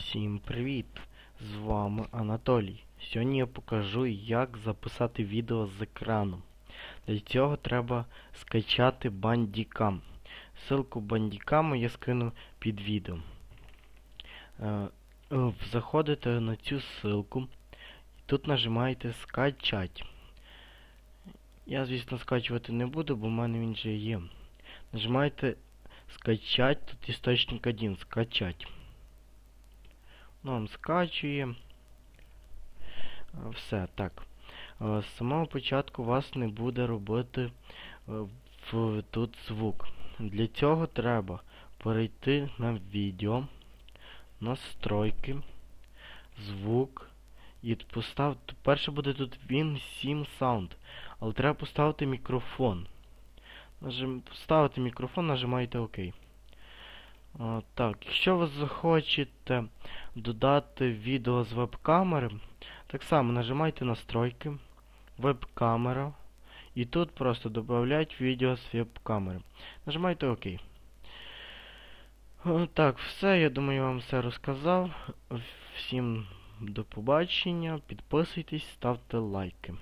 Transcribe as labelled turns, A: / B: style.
A: Всім привіт! З вами Анатолій. Сьогодні я покажу, як записати відео з екрану. Для цього треба скачати Bandicam. Ссылку Bandicam я скину під відео. Е, Заходите на цю ссылку і тут нажимаєте скачать. Я, звісно, скачувати не буду, бо в мене він вже є. Нажимаєте скачать, тут істочник 1, скачать. Ну, он скачує. Все, так. Е, З самого початку у вас не буде робити е, в, тут звук. Для цього треба перейти на відео, настройки, звук. І поставити. Перше буде тут Win 7 Sound. Але треба поставити мікрофон. Нажим, поставити мікрофон, нажимаєте ОК. А, так, якщо ви захочете додати відео з веб-камери, так само нажимайте настройки, веб-камера. І тут просто додають відео з веб-камери. Нажимайте ОК. Так, все, я думаю, я вам все розказав. Всім до побачення. Підписуйтесь, ставте лайки.